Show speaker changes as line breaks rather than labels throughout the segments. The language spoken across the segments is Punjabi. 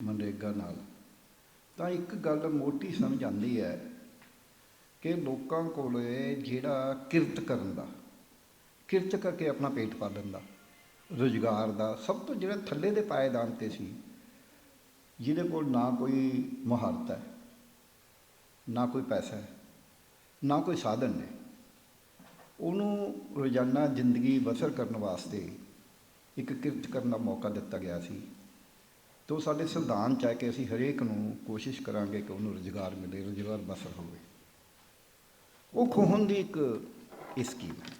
ਮਨਰੇਗਾ ਨਾਲ। ਤਾਂ ਇੱਕ ਗੱਲ ਮੋਟੀ ਸਮਝ ਆਉਂਦੀ ਹੈ ਕਿ ਲੋਕਾਂ ਕੋਲ ਜਿਹੜਾ ਕਿਰਤ ਕਰਨ ਦਾ, ਕਿਰਤ ਕਰਕੇ ਆਪਣਾ ਪੇਟ ਪਾਲਣ ਦਾ, ਰੁਜ਼ਗਾਰ ਦਾ ਸਭ ਤੋਂ ਜਿਹੜਾ ਥੱਲੇ ਦੇ ਪਾਏਦਾਨ ਤੇ ਸੀ, ਜਿਹਦੇ ਕੋਲ ਨਾ ਕੋਈ ਮੁਹਾਰਤ ਹੈ, ਨਾ ਕੋਈ ਪੈਸਾ ਹੈ, ਨਾ ਕੋਈ ਸਾਧਨ ਨੇ ਉਹਨੂੰ ਰੋਜ਼ਾਨਾ ਜ਼ਿੰਦਗੀ ਬਸਰ ਕਰਨ ਵਾਸਤੇ ਇੱਕ ਕਿਰਤ ਕਰਨ ਦਾ ਮੌਕਾ ਦਿੱਤਾ ਗਿਆ ਸੀ। ਤੋ ਸਾਡੇ ਸੰਵਿਧਾਨ ਚ ਹੈ ਕਿ ਅਸੀਂ ਹਰੇਕ ਨੂੰ ਕੋਸ਼ਿਸ਼ ਕਰਾਂਗੇ ਕਿ ਉਹਨੂੰ ਰੁਜ਼ਗਾਰ ਮਿਲੇ, ਰੁਜ਼ਗਾਰ ਬਸਰ ਹੋਵੇ। ਉਹ ਖੋਹਣ ਦੀ ਇੱਕ ਇਹ ਸਕੀਮ ਹੈ।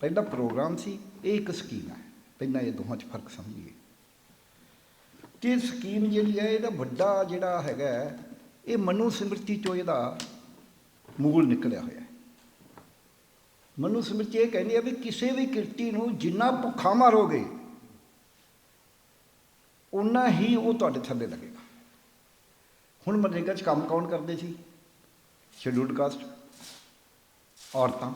ਪਹਿਲਾ ਪ੍ਰੋਗਰਾਮ ਸੀ, ਇਹ ਇੱਕ ਸਕੀਮ ਹੈ। ਪਹਿਲਾਂ ਇਹ ਦੋਹਾਂ 'ਚ ਫ਼ਰਕ ਸਮਝੀਏ। ਕਿ ਸਕੀਮ ਜਿਹੜੀ ਹੈ, ਇਹਦਾ ਵੱਡਾ ਜਿਹੜਾ ਹੈਗਾ, ਇਹ ਮਨੂ ਸਮ੍ਰਿਤੀ ਚੋਂ ਇਹਦਾ ਮੂਲ ਨਿਕਲਿਆ ਹੋਇਆ ਹੈ। ਮਨੂ ਸਮ੍ਰਿਤੀ ਇਹ ਕਹਿੰਦੀ ਹੈ ਵੀ ਕਿਸੇ ਵੀ ਕਿਰਤੀ ਨੂੰ ਜਿੰਨਾ ਭੁੱਖਾ ਮਾਰੋਗੇ ਉਨਾ ਹੀ ਉਹ ਤੁਹਾਡੇ ਥੱਲੇ ਲੱਗੇਗਾ। ਹੁਣ ਮਨਰੇਗਾ 'ਚ ਕੰਮ ਕੌਣ ਕਰਦੇ ਸੀ? ਸ਼ਡਿਊਲਡ ਕਾਸਟ ਔਰਤਾਂ।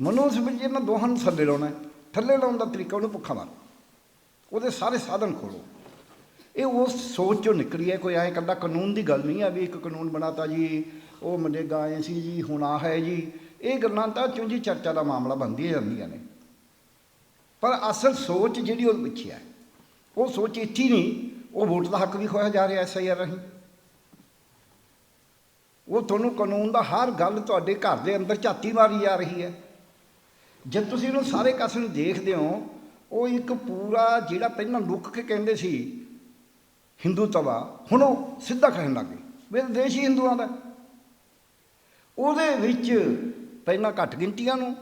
ਮਨੋਜ ਵਿੱਚ ਇਹਨਾਂ ਦੋਹਾਂ ਨੂੰ ਥੱਲੇ ਲਾਉਣਾ ਥੱਲੇ ਲਾਉਣ ਦਾ ਤਰੀਕਾ ਉਹਨੂੰ ਭੁੱਖਾ ਮਾਰੋ। ਉਹਦੇ ਸਾਰੇ ਸਾਧਨ ਖੋਲੋ। ਇਹ ਉਸ ਸੋਚ ਚੋਂ ਨਿਕਲੀ ਹੈ, ਕੋਈ ਐਂ ਕੱਲਾ ਕਾਨੂੰਨ ਦੀ ਗੱਲ ਨਹੀਂ ਆ ਵੀ ਇੱਕ ਕਾਨੂੰਨ ਬਣਾਤਾ ਜੀ, ਉਹ ਮਨਰੇਗਾ ਆਏ ਸੀ ਜੀ, ਹੁਣ ਆ ਹੈ ਜੀ। ਇਹ ਗੱਲਾਂ ਤਾਂ ਚੁੰਝੀ ਚਰਚਾ ਦਾ ਮਾਮਲਾ ਬਣਦੀਆਂ ਜਾਂਦੀਆਂ ਨੇ। ਪਰ ਅਸਲ ਸੋਚ ਜਿਹੜੀ ਉਹ ਪਿੱਛੇ ਹੈ ਉਹ ਸੋਚ ਇੱਥੇ ਹੀ ਨਹੀਂ, ਉਹ ਵੋਟ ਦਾ ਹੱਕ ਵੀ ਖੋਇਆ ਜਾ ਰਿਹਾ ਐਸਆਈਆਰ ਰਾਹੀਂ। ਉਹ ਤੁਹਾਨੂੰ ਕਾਨੂੰਨ ਦਾ ਹਰ ਗੱਲ ਤੁਹਾਡੇ ਘਰ ਦੇ ਅੰਦਰ ਝਾਤੀ ਮਾਰੀ ਜਾ ਰਹੀ ਹੈ। ਜਦ ਤੁਸੀਂ ਉਹਨੂੰ ਸਾਰੇ ਕਾਸੇ ਨੂੰ ਦੇਖਦੇ ਹੋ, ਉਹ ਇੱਕ ਪੂਰਾ ਜਿਹੜਾ ਪਹਿਲਾਂ ਲੁੱਕ ਕੇ ਕਹਿੰਦੇ ਸੀ, ਹਿੰਦੂ ਤਵਾ ਹੁਣ ਉਹ ਸਿੱਧਾ ਕਹਿਣ ਲੱਗ ਗਏ, ਵੀ ਦੇਸ਼ ਹੀ ਹਿੰਦੂਆਂ ਦਾ ਉਹਦੇ ਵਿੱਚ ਪਹਿਲਾਂ ਘੱਟ ਗਿਣਤੀਆਂ ਨੂੰ,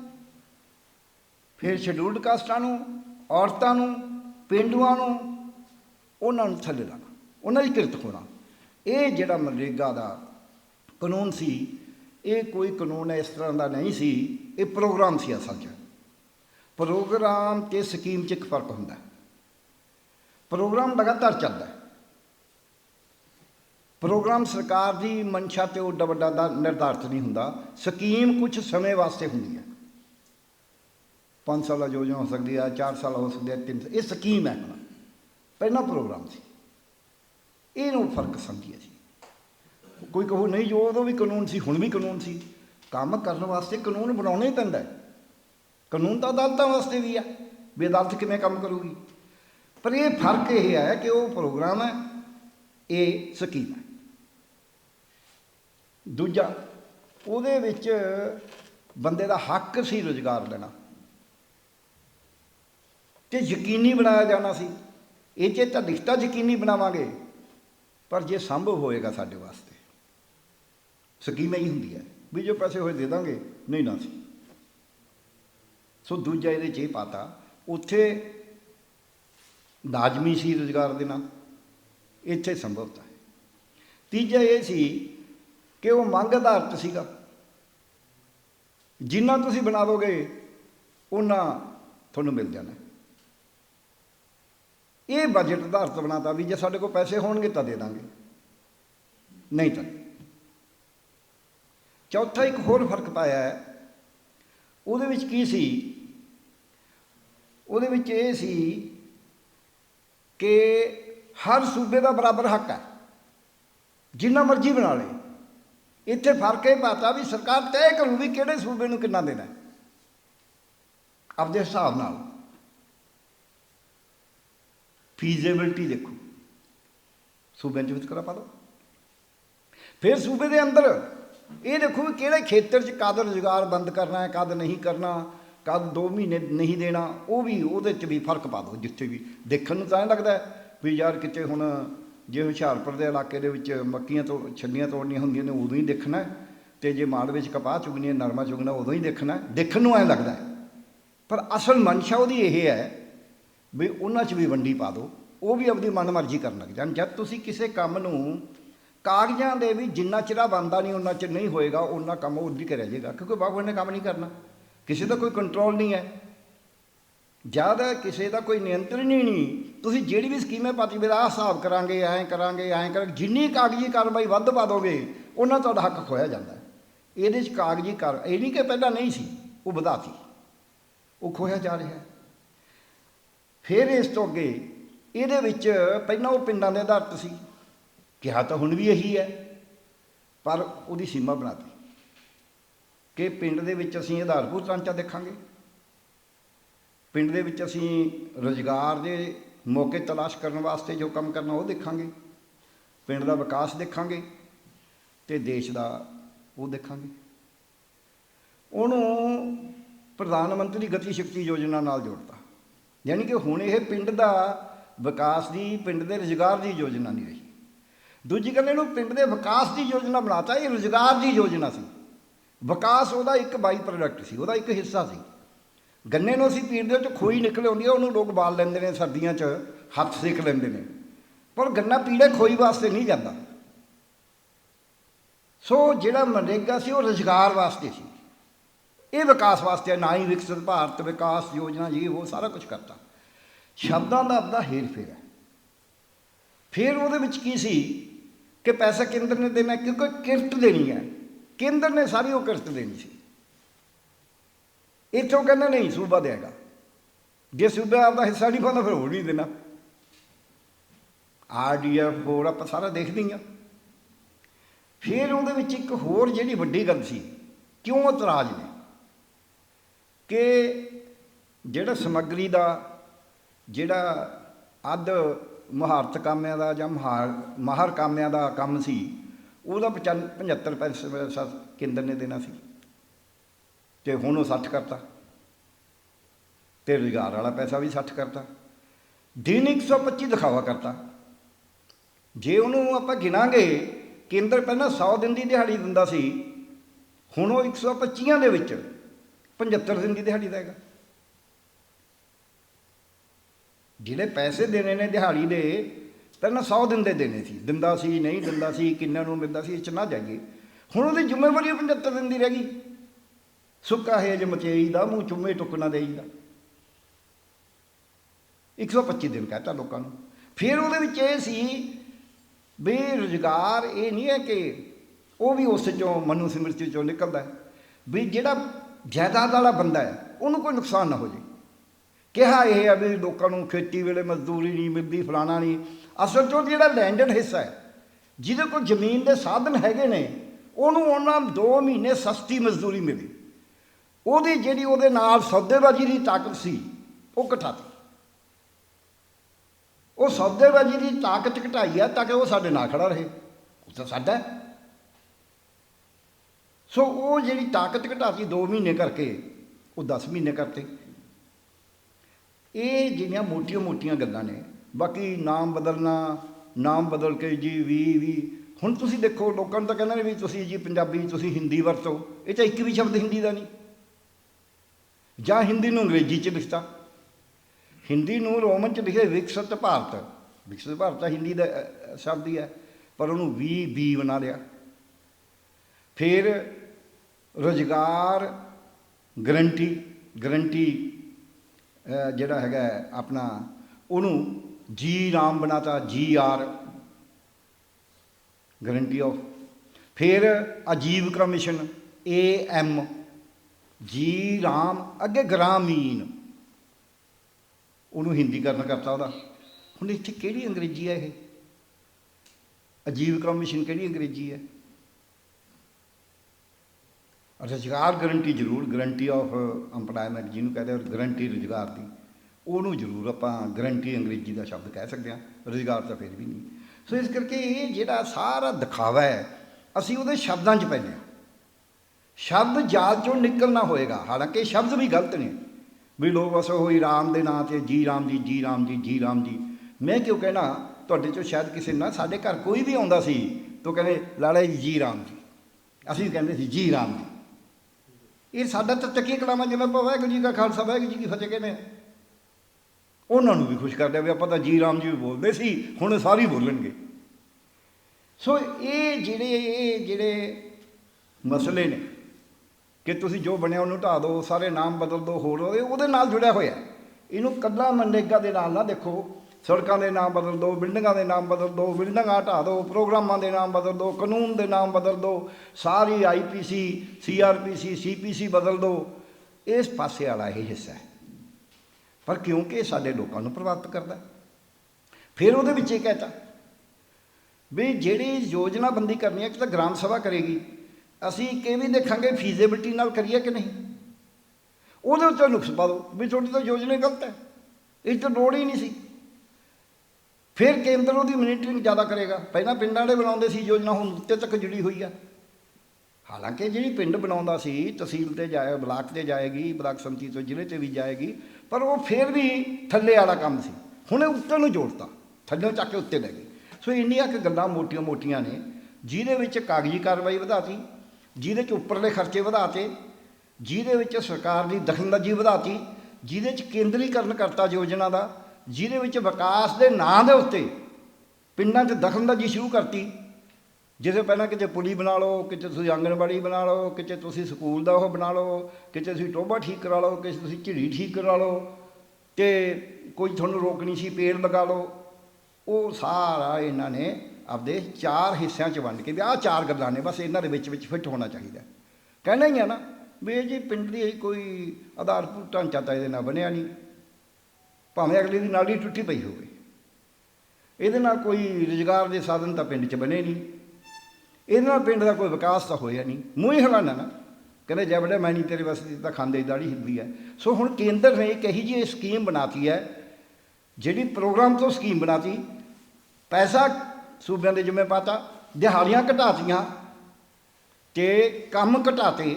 ਫਿਰ ਸ਼ਡਿਊਲਡ ਕਾਸਟਾਂ ਨੂੰ, ਔਰਤਾਂ ਨੂੰ ਪੇਂਡੂਆਂ ਨੂੰ, ਉਹਨਾਂ ਨੂੰ ਥੱਲੇ ਲਾਣਾ, ਉਹਨਾਂ ਦੀ ਕਿਰਤ ਹੋਣਾ ਇਹ ਜਿਹੜਾ ਮਨਰੇਗਾ ਦਾ ਕਾਨੂੰਨ ਸੀ, ਇਹ ਕੋਈ ਕਾਨੂੰਨ ਇਸ ਤਰ੍ਹਾਂ ਦਾ ਨਹੀਂ ਸੀ, ਇਹ ਪ੍ਰੋਗਰਾਮ ਸੀ ਅਸਲ 'ਚ। ਪ੍ਰੋਗਰਾਮ ਤੇ ਸਕੀਮ 'ਚ ਇੱਕ ਫ਼ਰਕ ਹੁੰਦਾ ਪ੍ਰੋਗਰਾਮ ਲਗਾਤਾਰ ਚੱਲਦਾ ਪ੍ਰੋਗਰਾਮ ਸਰਕਾਰ ਦੀ ਮਨਸ਼ਾ ਤੇ ਉੱਡਾ ਵੱਡਾ ਦਾ ਨਿਰਧਾਰਤ ਨਹੀਂ ਹੁੰਦਾ। ਸਕੀਮ ਕੁਝ ਸਮੇਂ ਵਾਸਤੇ ਹੁੰਦੀ ਹੈ। 5 ਸਾਲਾ ਯੋਜਨਾ ਹੋ ਸਕਦੀ ਹੈ 4 ਸਾਲ ਹੋ ਸਕਦੀ ਹੈ 3 ਇਹ ਸਕੀਮ ਹੈ ਆਪਣਾ। ਪਹਿਲਾ ਪ੍ਰੋਗਰਾਮ ਸੀ। ਇਹਨੂੰ ਫ਼ਰਕ ਸਮਝੀਏ ਜੀ ਕੋਈ ਕਹੋ, ਨਹੀਂ ਜੋ ਉਦੋਂ ਵੀ ਕਾਨੂੰਨ ਸੀ, ਹੁਣ ਵੀ ਕਾਨੂੰਨ ਸੀ। ਕੰਮ ਕਰਨ ਵਾਸਤੇ ਕਾਨੂੰਨ ਬਣਾਉਣੇ ਹੀ ਪੈਂਦਾ ਹੈ। ਕਾਨੂੰਨ ਤਾਂ ਅਦਾਲਤਾਂ ਵਾਸਤੇ ਵੀ ਆ। ਵੀ ਅਦਾਲਤ ਕਿਵੇਂ ਕੰਮ ਕਰੂਗੀ? ਪਰ ਇਹ ਫ਼ਰਕ ਇਹ ਹੈ ਕਿ ਉਹ ਪ੍ਰੋਗਰਾਮ ਹੈ, ਇਹ ਸਕੀਮ ਹੈ। ਦੂਜਾ, ਉਹਦੇ ਵਿੱਚ ਬੰਦੇ ਦਾ ਹੱਕ ਸੀ ਰੁਜ਼ਗਾਰ ਲੈਣਾ। ਤੇ ਯਕੀਨੀ ਬਣਾਇਆ ਜਾਣਾ ਸੀ। ਇਹ ਜੇ ਤਾਂ ਲਿਖਤਾ ਯਕੀਨੀ ਬਣਾਵਾਂਗੇ, ਪਰ ਜੇ ਸੰਭਵ ਹੋਏਗਾ ਸਾਡੇ ਵਾਸਤੇ, ਸਕੀਮ ਇਹੀ ਹੁੰਦੀ ਹੈ ਵੀ ਜੋ ਪੈਸੇ ਹੋਏ ਦੇ ਦਾਂਗੇ, ਨਹੀਂ ਨਾ ਸੀ। ਸੋ ਦੂਜਾ ਇਹਦੇ 'ਚ ਇਹ ਪਾਤਾ, ਉੱਥੇ ਲਾਜ਼ਮੀ ਸੀ ਰੁਜ਼ਗਾਰ ਦੇਣਾ ਇੱਥੇ ਸੰਭਵਤਾ ਹੈ। ਤੀਜਾ ਇਹ ਸੀ ਕਿ ਉਹ ਮੰਗ ਆਧਾਰਿਤ ਸੀਗਾ। ਜਿੰਨਾ ਤੁਸੀਂ ਬਣਾ ਦੋਗੇ ਉਹਨਾਂ ਤੁਹਾਨੂੰ ਮਿਲ ਜਾਣਾ। ਇਹ ਬਜਟ ਆਧਾਰਿਤ ਬਣਾਤਾ ਵੀ ਜੇ ਸਾਡੇ ਕੋਲ ਪੈਸੇ ਹੋਣਗੇ ਤਾਂ ਦੇ ਦਾਂਗੇ। ਨਹੀਂ ਤਾਂ। ਚੌਥਾ ਇੱਕ ਹੋਰ ਫ਼ਰਕ ਪਾਇਆ ਹੈ। ਉਹਦੇ ਵਿੱਚ ਕੀ ਸੀ? ਉਹਦੇ ਵਿੱਚ ਇਹ ਸੀ ਕਿ ਹਰ ਸੂਬੇ ਦਾ ਬਰਾਬਰ ਹੱਕ ਹੈ। ਜਿੰਨਾ ਮਰਜ਼ੀ ਬਣਾ ਲੇ। ਇੱਥੇ ਫ਼ਰਕ ਇਹ ਪਾਤਾ ਵੀ ਸਰਕਾਰ ਤੈਅ ਕਰੂ ਵੀ ਕਿਹੜੇ ਸੂਬੇ ਨੂੰ ਕਿੰਨਾ ਦੇਣਾ ਆਪਦੇ ਹਿਸਾਬ ਨਾਲ। ਫੀਜ਼ੇਬਿਲਟੀ ਦੇਖੋ। ਸੂਬਿਆਂ 'ਚ ਵਿਤਕਰਾ ਪਾ ਲਓ ਫਿਰ ਸੂਬੇ ਦੇ ਅੰਦਰ ਇਹ ਦੇਖੋ ਵੀ ਕਿਹੜੇ ਖੇਤਰ 'ਚ ਕਦ ਰੁਜ਼ਗਾਰ ਬੰਦ ਕਰਨਾ ਹੈ ਕਦ ਨਹੀਂ ਕਰਨਾ ਕਦ 2 ਮਹੀਨੇ ਨਹੀਂ ਦੇਣਾ ਉਹ ਵੀ ਉਹਦੇ 'ਚ ਵੀ ਫ਼ਰਕ ਪਾ ਦਿਓ ਜਿੱਥੇ ਵੀ ਦੇਖਣ ਨੂੰ ਤਾਂ ਐਂ ਲੱਗਦਾ ਵੀ ਯਾਰ ਕਿਤੇ ਹੁਣ ਜੇ ਹੁਸ਼ਿਆਰਪੁਰ ਦੇ ਇਲਾਕੇ ਦੇ ਵਿੱਚ ਮੱਕੀਆਂ ਤੋਂ ਛੱਲੀਆਂ ਤੋੜਨੀਆਂ ਹੁੰਦੀਆਂ ਨੇ ਉਦੋਂ ਹੀ ਦੇਖਣਾ ਹੈ, ਤੇ ਜੇ ਮਾਲ ਵਿੱਚ ਕਪਾਹ ਚੁਗਣੀ ਨਰਮਾ ਚੁਗਣਾ ਉਦੋਂ ਹੀ ਦੇਖਣਾ ਦੇਖਣ ਨੂੰ ਐਂ ਲੱਗਦਾ ਪਰ ਅਸਲ ਮਨਸ਼ਾ ਉਹਦੀ ਇਹ ਹੈ ਵੀ ਉਹਨਾਂ 'ਚ ਵੀ ਵੰਡੀ ਪਾ ਦਿਓ, ਉਹ ਵੀ ਆਪਣੀ ਮਨਮਰਜ਼ੀ ਕਰਨ ਲੱਗ ਜਾਣ। ਜਦ ਤੁਸੀਂ ਕਿਸੇ ਕੰਮ ਨੂੰ ਕਾਗਜ਼ਾਂ ਦੇ ਵੀ ਜਿੰਨਾ ਚਿਰ ਬੰਦਾ ਨਹੀਂ, ਉਹਨਾਂ ਚਿਰ ਨਹੀਂ ਹੋਏਗਾ, ਉਹਨਾਂ ਕੰਮ ਉਹ ਵੀ ਕਰਿਆ ਜਾਏਗਾ, ਕਿਉਂਕਿ ਬਾਬੂ ਨੇ ਕੰਮ ਨਹੀਂ ਕਰਨਾ। ਕਿਸੇ ਦਾ ਕੋਈ ਕੰਟਰੋਲ ਨਹੀਂ ਹੈ। ਜਦ ਕਿਸੇ ਦਾ ਕੋਈ ਨਿਯੰਤਰਣ ਹੀ ਨਹੀਂ, ਤੁਸੀਂ ਜਿਹੜੀ ਵੀ ਸਕੀਮ ਹੈ ਪਾਤੀ ਵੀ ਆਹ ਹਿਸਾਬ ਕਰਾਂਗੇ, ਐਂ ਕਰਾਂਗੇ ਐਂ ਕਰਾਂਗੇ, ਜਿੰਨੀ ਕਾਗਜ਼ੀ ਕਾਰਵਾਈ ਵੱਧ ਪਾ ਦੋਗੇ, ਉਹਨਾਂ ਤੁਹਾਡਾ ਹੱਕ ਖੋਇਆ ਜਾਂਦਾ ਇਹਦੇ 'ਚ ਕਾਗਜ਼ੀ ਕਰ, ਇਹ ਨਹੀਂ ਕਿ ਪਹਿਲਾਂ ਨਹੀਂ ਸੀ, ਉਹ ਵਧਾਤੀ। ਉਹ ਖੋਇਆ ਜਾ ਰਿਹਾ ਹੈ। ਫਿਰ ਇਸ ਤੋਂ ਅੱਗੇ ਇਹਦੇ ਵਿੱਚ ਪਹਿਲਾਂ ਉਹ ਪਿੰਡਾਂ ਦੇ ਆਧਾਰਿਤ ਸੀ। ਕਿਹਾ ਤਾਂ ਹੁਣ ਵੀ ਇਹੀ ਹੈ, ਪਰ ਉਹਦੀ ਸੀਮਾ ਬਣਾਤੀ ਕਿ ਪਿੰਡ ਦੇ ਵਿੱਚ ਅਸੀਂ ਆਧਾਰਭੂਤ ਢਾਂਚਾ ਦੇਖਾਂਗੇ। ਪਿੰਡ ਦੇ ਵਿੱਚ ਅਸੀਂ ਰੋਜ਼ਗਾਰ ਦੇ ਮੌਕੇ ਤਲਾਸ਼ ਕਰਨ ਵਾਸਤੇ ਜੋ ਕੰਮ ਕਰਨਾ ਉਹ ਦੇਖਾਂਗੇ, ਪਿੰਡ ਦਾ ਵਿਕਾਸ ਦੇਖਾਂਗੇ ਤੇ ਦੇਸ਼ ਦਾ ਉਹ ਦੇਖਾਂਗੇ। ਉਹਨੂੰ ਪ੍ਰਧਾਨ ਮੰਤਰੀ ਗਤੀ ਸ਼ਕਤੀ ਯੋਜਨਾ ਨਾਲ ਜੋੜਤਾ। ਯਾਨੀ ਕਿ ਹੁਣ ਇਹ ਪਿੰਡ ਦਾ ਵਿਕਾਸ ਦੀ, ਪਿੰਡ ਦੇ ਰੁਜ਼ਗਾਰ ਦੀ ਯੋਜਨਾ ਨਹੀਂ ਰਹੀ। ਦੂਜੀ ਗੱਲ, ਇਹਨੂੰ ਪਿੰਡ ਦੇ ਵਿਕਾਸ ਦੀ ਯੋਜਨਾ ਬਣਾਤਾ, ਇਹ ਰੁਜ਼ਗਾਰ ਦੀ ਯੋਜਨਾ ਸੀ। ਵਿਕਾਸ ਉਹਦਾ ਇੱਕ ਬਾਈ ਪ੍ਰੋਡਕਟ ਸੀ, ਉਹਦਾ ਇੱਕ ਹਿੱਸਾ ਸੀ। ਗੰਨੇ ਨੂੰ ਅਸੀਂ ਪੀੜਦੇ ਵਿੱਚ ਖੋਈ ਨਿਕਲ ਆਉਂਦੀ ਹੈ ਉਹਨੂੰ ਲੋਕ ਬਾਲ ਲੈਂਦੇ ਨੇ ਸਰਦੀਆਂ 'ਚ, ਹੱਥ ਸੇਕ ਲੈਂਦੇ ਨੇ। ਪਰ ਗੰਨਾ ਪੀੜੇ ਖੋਈ ਵਾਸਤੇ ਨਹੀਂ ਜਾਂਦਾ। ਸੋ ਜਿਹੜਾ ਮਨਰੇਗਾ ਸੀ, ਉਹ ਰੁਜ਼ਗਾਰ ਵਾਸਤੇ ਸੀ। ਇਹ ਵਿਕਾਸ ਵਾਸਤੇ ਹੈ, ਨਾ ਹੀ ਵਿਕਸਿਤ ਭਾਰਤ ਵਿਕਾਸ ਯੋਜਨਾ ਜੀ ਉਹ ਸਾਰਾ ਕੁਝ ਕਰਤਾ। ਸ਼ਬਦਾਂ ਦਾ ਆਪਦਾ ਹੇਰ ਫੇਰ ਹੈ। ਫਿਰ ਉਹਦੇ ਵਿੱਚ ਕੀ ਸੀ ਕਿ ਪੈਸਾ ਕੇਂਦਰ ਨੇ ਦੇਣਾ ਕਿਉਂਕਿ ਕਿਰਤ ਦੇਣੀ ਹੈ। ਕੇਂਦਰ ਨੇ ਸਾਰੀ ਉਹ ਕਿਰਤ ਦੇਣੀ ਸੀ। ਇੱਥੋਂ ਕਹਿੰਦਾ ਨਹੀਂ ਸੂਬਾ ਦੇਗਾ। ਜੇ ਸੂਬਾ ਆਪਦਾ ਹਿੱਸਾ ਨਹੀਂ ਪਾਉਂਦਾ ਫਿਰ ਹੋਰ ਨਹੀਂ ਦੇਣਾ। ਆਰਡੀਐਫ ਹੋਰ ਆਪਾਂ ਸਾਰਾ ਦੇਖਦੇ ਹਾਂ ਫਿਰ ਉਹਦੇ ਵਿੱਚ ਇੱਕ ਹੋਰ ਜਿਹੜੀ ਵੱਡੀ ਗੱਲ ਸੀ ਕਿਉਂ ਇਤਰਾਜ਼ ਨੇ? ਕਿ ਜਿਹੜਾ ਸਮੱਗਰੀ ਦਾ ਜਿਹੜਾ ਅੱਧ ਮਹਾਰਤ ਕਾਮਿਆਂ ਦਾ ਜਾਂ ਮਹਾਰ, ਮਾਹਰ ਕਾਮਿਆਂ ਦਾ ਕੰਮ ਸੀ, ਉਹਦਾ 75 ਪੈਸੇ ਕੇਂਦਰ ਨੇ ਦੇਣਾ ਸੀ। ਤੇ ਹੁਣ ਉਹ 60 ਕਰਤਾ। ਤੇ ਰੁਜ਼ਗਾਰ ਵਾਲਾ ਪੈਸਾ ਵੀ 60 ਕਰਤਾ। ਦਿਨ 125 ਦਿਖਾਵਾ ਕਰਤਾ। ਜੇ ਉਹਨੂੰ ਆਪਾਂ ਗਿਣਾਂਗੇ, ਕੇਂਦਰ ਪਹਿਲਾਂ 100 ਦਿਨ ਦੀ ਦਿਹਾੜੀ ਦਿੰਦਾ ਸੀ, ਹੁਣ ਉਹ 125 ਦੇ ਵਿੱਚ 75 ਦਿਨ ਦੀ ਦਿਹਾੜੀ ਦਾ ਹੈਗਾ। ਜਿਹੜੇ ਪੈਸੇ ਦੇਣੇ ਨੇ ਦਿਹਾੜੀ ਦੇ, ਪਹਿਲਾਂ 100 ਦਿਨ ਦੇ ਦੇਣੇ ਸੀ। ਦਿੰਦਾ ਸੀ, ਨਹੀਂ ਦਿੰਦਾ ਸੀ, ਕਿੰਨਾਂ ਨੂੰ ਦਿੰਦਾ ਸੀ, ਇਹ ਚ ਨਾ ਜਾਈਏ। ਹੁਣ ਉਹਦੀ ਜ਼ਿੰਮੇਵਾਰੀ 75 ਦਿਨ ਦੀ ਰਹਿ ਗਈ। ਸੁੱਕਾ ਹੈ ਜੇ ਮਚੇਈ ਦਾ ਮੂੰਹ ਚੁੰਮੇ ਟੁਕਣਾ ਦੇਈਦਾ। 125 ਦਿਨ ਕਹਤਾ ਲੋਕਾਂ ਨੂੰ। ਫਿਰ ਉਹਦੇ ਵਿੱਚ ਇਹ ਸੀ ਵੀ ਰੁਜ਼ਗਾਰ ਇਹ ਨਹੀਂ ਹੈ ਕਿ ਉਹ ਵੀ ਉਸ ਚੋਂ, ਮਨੂ ਸਿਮਰਤੀ ਚੋਂ ਨਿਕਲਦਾ ਵੀ ਜਿਹੜਾ ਜਾਇਦਾਦ ਵਾਲਾ ਬੰਦਾ ਹੈ, ਉਹਨੂੰ ਕੋਈ ਨੁਕਸਾਨ ਨਾ ਹੋ ਜੇ। ਕਿਹਾ ਇਹ ਹੈ ਵੀ ਲੋਕਾਂ ਨੂੰ ਖੇਤੀ ਵੇਲੇ ਮਜ਼ਦੂਰੀ ਨਹੀਂ ਮਿਲਦੀ, ਫਲਾਣਾ ਨਹੀਂ। ਅਸਲ 'ਚੋਂ ਜਿਹੜਾ ਲੈਂਡਡ ਹਿੱਸਾ ਹੈ, ਜਿਹਦੇ ਕੋਲ ਜ਼ਮੀਨ ਦੇ ਸਾਧਨ ਹੈਗੇ ਨੇ, ਉਹਨੂੰ ਉਹਨਾਂ 2 ਮਹੀਨੇ ਸਸਤੀ ਮਜ਼ਦੂਰੀ ਮਿਲੀ। ਉਹਦੀ ਜਿਹੜੀ ਉਹਦੇ ਨਾਲ ਸੌਦੇਬਾਜ਼ੀ ਦੀ ਤਾਕਤ ਸੀ, ਉਹ ਘਟਾਤੀ। ਉਹ ਸੌਦੇਬਾਜ਼ੀ ਦੀ ਤਾਕਤ ਘਟਾਈ ਆ ਤਾਂ ਕਿ ਉਹ ਸਾਡੇ ਨਾਲ ਖੜਾ ਰਹੇ। ਉਹ ਤਾਂ ਸਾਡਾ ਸੋ ਉਹ ਜਿਹੜੀ ਤਾਕਤ ਘਟਾਤੀ 2 ਮਹੀਨੇ ਕਰਕੇ, ਉਹ 10 ਮਹੀਨੇ ਕਰਤੇ। ਇਹ ਜਿਹੜੀਆਂ ਮੋਟੀਆਂ-ਮੋਟੀਆਂ ਗੱਲਾਂ ਨੇ, ਬਾਕੀ ਨਾਮ ਬਦਲਣਾ, ਨਾਮ ਬਦਲ ਕੇ ਜੀ ਵੀ ਵੀ। ਹੁਣ ਤੁਸੀਂ ਦੇਖੋ, ਲੋਕਾਂ ਨੂੰ ਤਾਂ ਕਹਿੰਦੇ ਨੇ ਵੀ ਤੁਸੀਂ ਜੀ ਪੰਜਾਬੀ, ਤੁਸੀਂ ਹਿੰਦੀ ਵਰਤੋ। ਇਹ ਤਾਂ ਇੱਕ ਵੀ ਸ਼ਬਦ ਹਿੰਦੀ ਦਾ ਨਹੀਂ। ਜਾਂ ਹਿੰਦੀ ਨੂੰ ਅੰਗਰੇਜ਼ੀ ਚ ਲਿਖਤਾ। ਹਿੰਦੀ ਨੂੰ ਰੋਮਨ ਚ ਲਿਖਿਆ ਵਿਕਸਿਤ ਭਾਰਤ। ਵਿਕਸਿਤ ਭਾਰਤ ਤਾਂ ਹਿੰਦੀ ਦਾ ਸ਼ਬਦ ਹੀ ਹੈ, ਪਰ ਉਹਨੂੰ ਵੀ ਬੀ ਬਣਾ ਲਿਆ। ਫਿਰ ਰੁਜ਼ਗਾਰ ਗਰੰਟੀ ਗਰੰਟੀ ਜਿਹੜਾ ਹੈਗਾ ਆਪਣਾ, ਉਹਨੂੰ ਜੀ ਰਾਮ ਬਣਾਤਾ, ਜੀ ਆਰ, ਗਰੰਟੀ ਆਫ। ਫਿਰ ਆਜੀਵਿਕਾ ਮਿਸ਼ਨ ਏ ਐਮ, ਜੀ ਰਾਮ, ਅੱਗੇ ਗ੍ਰਾਮੀਣ। ਉਹਨੂੰ ਹਿੰਦੀ ਹਿੰਦੀਕਰਨ ਕਰਤਾ ਉਹਦਾ। ਹੁਣ ਇੱਥੇ ਕਿਹੜੀ ਅੰਗਰੇਜ਼ੀ ਹੈ ਇਹ? ਆਜੀਵਿਕਾ ਮਿਸ਼ਨ ਕਿਹੜੀ ਅੰਗਰੇਜ਼ੀ ਹੈ? ਰੁਜ਼ਗਾਰ ਗਰੰਟੀ ਜ਼ਰੂਰ ਗਰੰਟੀ ਆਫ ਐਮਪਲਾਇਮੈਂਟ ਜਿਹਨੂੰ ਕਹਿੰਦੇ ਆ ਗਰੰਟੀ ਰੁਜ਼ਗਾਰ ਦੀ। ਉਹਨੂੰ ਜ਼ਰੂਰ ਆਪਾਂ ਗਰੰਟੀ ਅੰਗਰੇਜ਼ੀ ਦਾ ਸ਼ਬਦ ਕਹਿ ਸਕਦੇ ਹਾਂ, ਰੁਜ਼ਗਾਰ ਤਾਂ ਫਿਰ ਵੀ ਨਹੀਂ। ਸੋ ਇਸ ਕਰਕੇ ਇਹ ਜਿਹੜਾ ਸਾਰਾ ਦਿਖਾਵਾ ਹੈ, ਅਸੀਂ ਉਹਦੇ ਸ਼ਬਦਾਂ 'ਚ ਪੈਂਦੇ ਹਾਂ। ਸ਼ਬਦ ਜਾਲ ਚੋਂ ਨਿਕਲਣਾ ਹੋਏਗਾ, ਹਾਲਾਂਕਿ ਸ਼ਬਦ ਵੀ ਗਲਤ ਨੇ। ਵੀ ਲੋਕ ਬਸ ਹੋਈ ਰਾਮ ਦੇ ਨਾਂ ਤੇ ਜੀ ਰਾਮ ਜੀ ਜੀ ਰਾਮ ਜੀ ਜੀ ਰਾਮ ਜੀ। ਮੈਂ ਕਿਉਂ ਕਹਿਣਾ, ਤੁਹਾਡੇ ਚੋਂ ਸ਼ਾਇਦ ਕਿਸੇ ਨਾ ਸਾਡੇ ਘਰ ਕੋਈ ਵੀ ਆਉਂਦਾ ਸੀ, ਤਾਂ ਕਹਿੰਦੇ ਲਾਲਾ ਜੀ ਜੀ ਰਾਮ ਜੀ। ਅਸੀਂ ਕਹਿੰਦੇ ਸੀ ਜੀ ਰਾਮ ਜੀ। ਇਹ ਸਾਡਾ ਤਾਂ ਚੱਕੀ ਕਲਾਮਾ ਜਿਵੇਂ ਆਪਾਂ ਵਾਹਿਗੁਰੂ ਜੀ ਕਾ ਖਾਲਸਾ, ਵਾਹਿਗੁਰੂ ਜੀ ਕੀ ਫਤਿਹ ਕਹਿੰਦੇ ਆ। ਉਹਨਾਂ ਨੂੰ ਵੀ ਖੁਸ਼ ਕਰਦੇ ਆ ਵੀ ਆਪਾਂ ਤਾਂ ਜੀ ਰਾਮ ਜੀ ਵੀ ਬੋਲਦੇ ਸੀ, ਹੁਣ ਸਾਰੇ ਹੀ ਬੋਲਣਗੇ। ਸੋ ਇਹ ਜਿਹੜੇ ਇਹ ਜਿਹੜੇ ਮਸਲੇ ਨੇ, ਕਿ ਤੁਸੀਂ ਜੋ ਬਣਿਆ ਉਹਨੂੰ ਢਾ ਦਿਓ, ਸਾਰੇ ਨਾਮ ਬਦਲ ਦਿਓ, ਹੋਰ ਉਹਦੇ ਨਾਲ ਜੁੜਿਆ ਹੋਇਆ। ਇਹਨੂੰ ਕੱਲਾ ਮਨਰੇਗਾ ਦੇ ਨਾਲ ਨਾ ਦੇਖੋ। ਸੜਕਾਂ ਦੇ ਨਾਮ ਬਦਲ ਦਿਓ, ਬਿਲਡਿੰਗਾਂ ਦੇ ਨਾਮ ਬਦਲ ਦਿਓ, ਬਿਲਡਿੰਗਾਂ ਹਟਾ ਦਿਓ, ਪ੍ਰੋਗਰਾਮਾਂ ਦੇ ਨਾਮ ਬਦਲ ਦਿਓ, ਕਾਨੂੰਨ ਦੇ ਨਾਮ ਬਦਲ ਦਿਓ, ਸਾਰੀ ਆਈਪੀਸੀ ਸੀਆਰਪੀਸੀ ਸੀਪੀਸੀ ਬਦਲ ਦਿਓ। ਇਸ ਪਾਸੇ ਵਾਲਾ ਇਹ ਹਿੱਸਾ ਹੈ। ਪਰ ਕਿਉਂਕਿ ਸਾਡੇ ਲੋਕਾਂ ਨੂੰ ਪ੍ਰਭਾਵਿਤ ਕਰਦਾ ਫਿਰ ਉਹਦੇ ਵਿੱਚ ਇਹ ਕਹਿਤਾ ਵੀ ਜਿਹੜੀ ਯੋਜਨਾ ਬੰਦੀ ਕਰਨੀ ਹੈ ਕਿ ਤਾਂ ਗ੍ਰਾਮ ਸਭਾ ਕਰੇਗੀ। ਅਸੀਂ ਇੱਕ ਇਹ ਵੀ ਦੇਖਾਂਗੇ ਫੀਜ਼ੇਬਿਲਟੀ ਨਾਲ ਕਰੀਏ ਕਿ ਨਹੀਂ? ਉਹਦੇ ਉੱਤੇ ਨੁਕਸ ਪਾ ਦਿਓ ਵੀ ਤੁਹਾਡੀ ਤਾਂ ਯੋਜਨਾ ਗਲਤ ਹੈ। ਇਹ ਤਾਂ ਲੋੜ ਹੀ ਨਹੀਂ ਸੀ। ਫਿਰ ਕੇਂਦਰ ਉਹਦੀ ਮੋਨੀਟਰਿੰਗ ਜ਼ਿਆਦਾ ਕਰੇਗਾ। ਪਹਿਲਾਂ ਪਿੰਡਾਂ ਵਾਲੇ ਬਣਾਉਂਦੇ ਸੀ ਯੋਜਨਾ, ਹੁਣ ਉੱਤੇ ਤੱਕ ਜੁੜੀ ਹੋਈ ਆ। ਹਾਲਾਂਕਿ ਜਿਹੜੀ ਪਿੰਡ ਬਣਾਉਂਦਾ ਸੀ, ਤਹਿਸੀਲ ਤੇ ਜਾਏ, ਬਲਾਕ ਤੇ ਜਾਏਗੀ, ਬਲਾਕ ਸੰਮਤੀ ਤੋਂ ਜ਼ਿਲ੍ਹੇ ਤੇ ਵੀ ਜਾਏਗੀ, ਪਰ ਉਹ ਫਿਰ ਵੀ ਥੱਲੇ ਵਾਲਾ ਕੰਮ ਸੀ। ਹੁਣ ਇਹ ਉੱਤੇ ਨੂੰ ਜੋੜਤਾ, ਥੱਲੇ ਚੱਕ ਕੇ ਉੱਤੇ ਲੈ ਗਏ ਸੋ ਇੰਨੀਆਂ ਕੁ ਗੱਲਾਂ ਮੋਟੀਆਂ-ਮੋਟੀਆਂ ਨੇ, ਜਿਹਦੇ ਵਿੱਚ ਕਾਗਜ਼ੀ ਕਾਰਵਾਈ ਵਧਾਤੀ, ਜਿਹਦੇ ਚ ਉੱਪਰਲੇ ਖਰਚੇ ਵਧਾਤੇ, ਜਿਹਦੇ ਵਿੱਚ ਸਰਕਾਰ ਦੀ ਦਖਲਅੰਦਾਜ਼ੀ ਵਧਾਤੀ, ਜਿਹਦੇ ਚ ਕੇਂਦਰੀਕਰਨ ਕਰਤਾ ਯੋਜਨਾ ਦਾ ਜਿਹਦੇ ਵਿੱਚ ਵਿਕਾਸ ਦੇ ਨਾਂ ਦੇ ਉੱਤੇ ਪਿੰਡਾਂ 'ਚ ਦਖਲਅੰਦਾਜ਼ੀ ਸ਼ੁਰੂ ਕਰਤੀ। ਜਿਹਦੇ ਪਹਿਲਾਂ ਕਿਤੇ ਪੁਲੀ ਬਣਾ ਲਓ, ਕਿਤੇ ਤੁਸੀਂ ਆਂਗਣਵਾੜੀ ਬਣਾ ਲਓ, ਕਿਤੇ ਤੁਸੀਂ ਸਕੂਲ ਦਾ ਉਹ ਬਣਾ ਲਓ, ਕਿਤੇ ਤੁਸੀਂ ਟੋਭਾ ਠੀਕ ਕਰਾ ਲਓ, ਕਿਤੇ ਤੁਸੀਂ ਝਿੜੀ ਠੀਕ ਕਰਾ ਲਓ ਤੇ ਕੋਈ ਤੁਹਾਨੂੰ ਰੋਕਣੀ ਸੀ, ਪੇੜ ਲਗਾ ਲਓ। ਉਹ ਸਾਰਾ ਇਹਨਾਂ ਨੇ ਆਪਦੇ ਚਾਰ ਹਿੱਸਿਆਂ 'ਚ ਵੰਡ ਕੇ ਵੀ ਆਹ ਚਾਰ ਗੱਲਾਂ ਨੇ ਬਸ ਇਹਨਾਂ ਦੇ ਵਿੱਚ ਵਿੱਚ ਫਿੱਟ ਹੋਣਾ ਚਾਹੀਦਾ। ਕਹਿਣਾ ਹੀ ਆ ਨਾ ਵੀ ਇਹ ਜੀ ਪਿੰਡ ਦੀ ਕੋਈ ਆਧਾਰਭੂਤ ਢਾਂਚਾ ਤਾਂ ਇਹਦੇ ਨਾਲ ਬਣਿਆ ਨਹੀਂ। ਭਾਵੇਂ ਅਗਲੇ ਦੀ ਨਾਲੀ ਟੁੱਟੀ ਪਈ ਹੋਵੇ। ਇਹਦੇ ਨਾਲ ਕੋਈ ਰੁਜ਼ਗਾਰ ਦੇ ਸਾਧਨ ਤਾਂ ਪਿੰਡ 'ਚ ਬਣੇ ਨਹੀਂ। ਇਹਦੇ ਨਾਲ ਪਿੰਡ ਦਾ ਕੋਈ ਵਿਕਾਸ ਤਾਂ ਹੋਇਆ ਨਹੀਂ। ਮੂੰਹ ਹੀ ਹਲਾਣਾ ਨਾ। ਕਹਿੰਦੇ ਜਬੜੇ ਮੈਂ ਨਹੀਂ ਤੇਰੇ ਵਾਸਤੇ ਤਾਂ ਖਾਂਦੇ ਦੀ ਦਾੜੀ ਹਿੱਲਦੀ ਹੈ ਸੋ ਹੁਣ ਕੇਂਦਰ ਨੇ ਕਹੀ ਜੀ ਜਿਹੀ ਸਕੀਮ ਬਣਾਤੀ ਹੈ, ਜਿਹੜੀ ਪ੍ਰੋਗਰਾਮ ਤੋਂ ਸਕੀਮ ਬਣਾਤੀ। ਪੈਸਾ ਸੂਬਿਆਂ ਦੇ ਜਿੰਮੇ ਪਾਤਾ, ਦਿਹਾੜੀਆਂ ਘਟਾਤੀਆਂ, ਤੇ ਕੰਮ ਘਟਾਤੇ,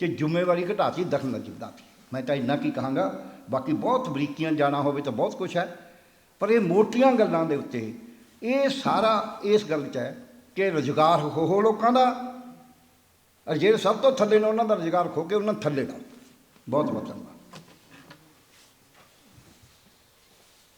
ਤੇ ਜ਼ਿੰਮੇਵਾਰੀ ਘਟਾਤੀ, ਦਖਲ ਦਖਲਅੰਦਾਜ਼ੀ ਵਧਾਤੀ ਮੈਂ ਤਾਂ ਇੰਨਾ ਕੀ ਕਹਾਂਗਾ, ਬਾਕੀ ਬਹੁਤ ਬਰੀਕੀਆਂ ਜਾਣਾ ਹੋਵੇ ਤਾਂ ਬਹੁਤ ਕੁਝ ਹੈ, ਪਰ ਇਹ ਮੋਟੀਆਂ ਗੱਲਾਂ ਦੇ ਉੱਤੇ ਇਹ ਸਾਰਾ ਇਸ ਗੱਲ 'ਚ ਹੈ ਕਿ ਰੁਜ਼ਗਾਰ ਹੋ ਲੋਕਾਂ ਦਾ, ਔਰ ਜਿਹੜੇ ਸਭ ਤੋਂ ਥੱਲੇ ਨੇ ਉਹਨਾਂ ਦਾ ਰੁਜ਼ਗਾਰ ਖੋ ਕੇ ਉਹਨਾਂ ਥੱਲੇ ਦਾ ਬਹੁਤ ਬਹੁਤ ਧੰਨਵਾਦ।